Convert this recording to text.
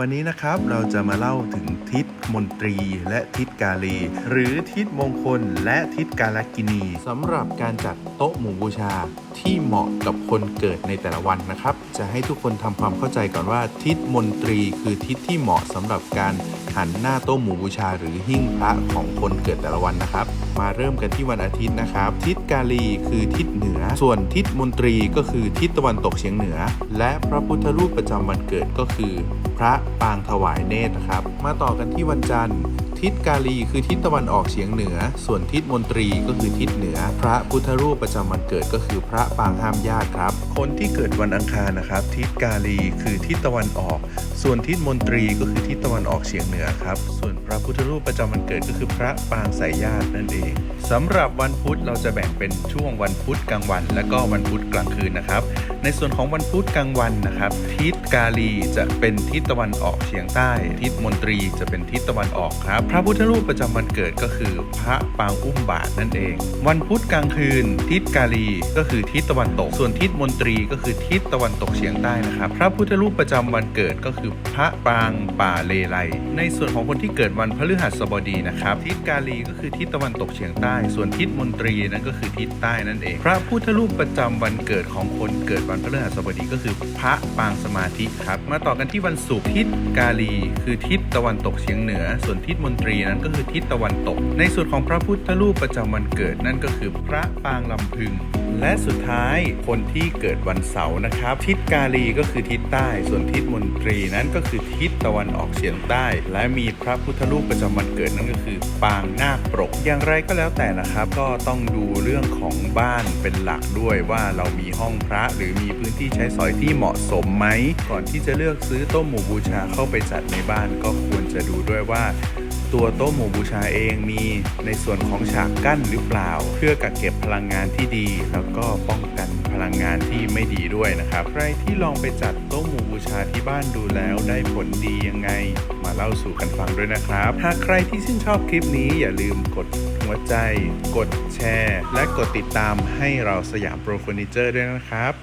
วันนี้นะครับเราจะมาเล่าถึงทิศมนตรีและทิศกาลี หรือทิศมงคลและทิศกาลกินีสำหรับการจัดโต๊ะหมู่บูชาที่เหมาะกับคนเกิดในแต่ละวันนะครับ จะให้ทุกคนทำความเข้าใจก่อนว่า ทิศมนตรีคือทิศที่เหมาะสำหรับการหันหน้าโต๊ะหมู่บูชา หรือหิ้งพระของคนเกิดแต่ละวันนะครับ มาเริ่มกันที่วันอาทิตย์นะครับ ทิศกาลีคือทิศเหนือ ส่วนทิศมนตรีก็คือทิศตะวันตกเฉียงเหนือ และพระพุทธรูปประจำวันเกิดก็คือ พระปางถวายเนตรครับ มาต่อกันที่วันจันทร์ ทิศกาลีคือทิศตะวันออกเฉียงเหนือ ส่วนทิศมนตรีก็คือทิศเหนือ พระพุทธรูปประจำวันเกิดก็คือพระปางห้ามญาติครับ คนที่เกิดวันอังคารนะครับ ทิศกาลีคือทิศตะวันออก ส่วนทิศมนตรีก็คือทิศตะวันออกเฉียงเหนือครับ ส่วนพระพุทธรูปประจำวันเกิดก็คือพระปางสายญาตินั่นเองสำหรับวันพุธเราจะแบ่งเป็นช่วงวันพุธกลางวัน และก็วันพุธกลางคืนนะครับ ในส่วนของวันพุธกลางวันนะครับ ทิศกาลีจะเป็นทิศตะวันออกเฉียงใต้ ทิศมนตรีจะเป็นทิศตะวันออกครับระพุทธรูปประจำวันเกิดก็คือ พระปางอุ้มบาทนั่นเอง วันพุธกลางคืน ทิศกาลีก็คือทิศตะวันตก ส่วนทิศมนตรีก็คือทิศตะวันตกเฉียงใต้นะครับ พระพุทธรูปประจำวันเกิดก็คือพระปางป่าเลไลในส่วนของคนที่เกิดวันพฤหัสบดีนะครับ ทิศกาลีก็คือทิศตะวันตกเฉียงใต้ ส่วนทิศมนตรีนั้นก็คือทิศใต้นั่นเอง พระพุทธรูปประจำวันเกิดของคนเกิดวันพฤหัสบดีก็คือ พระปางสมาธิครับ มาต่อกันที่วันศุกร์ทิศกาลี คือทิศตะวันตกเฉียงเหนือ ส่วนทิศมนตรีนั้นก็คือทิศตะวันตก ในส่วนของพระพุทธรูปประจำวันเกิดนั่นก็คือพระปางลำพึง และสุดท้ายคนที่เกิดวันเสาร์นะครับ ทิศกาลีก็คือทิศใต้ ส่วนทิศมนตรีนั้นก็คือทิศตะวันออกเฉียงใต้ และมีพระพุทธรูปประจำวันเกิดนั่นก็คือปางนาคปรก อย่างไรก็แล้วแต่นะครับ ก็ต้องดูเรื่องของบ้านเป็นหลักด้วยว่าเรามีห้องพระหรือมีพื้นที่ใช้สอยที่เหมาะสมไหมก่อนที่จะเลือกซื้อต๊ะหมู่บูชาเข้าไปจัดในบ้านก็ควรจะดูด้วยว่า ตัวโต๊ะหมู่บูชาเองมีในส่วนของฉากกั้นหรือเปล่า เพื่อกักเก็บพลังงานที่ดี แล้วก็ป้องกันพลังงานที่ไม่ดีด้วยนะครับ ใครที่ลองไปจัดโต๊ะหมู่บูชาที่บ้านดูแล้วได้ผลดียังไง มาเล่าสู่กันฟังด้วยนะครับ หากใครที่ชื่นชอบคลิปนี้อย่าลืมกดหัวใจ กดแชร์ และกดติดตามให้เราสยามโปรเฟอร์นิเจอร์ด้วยนะครับ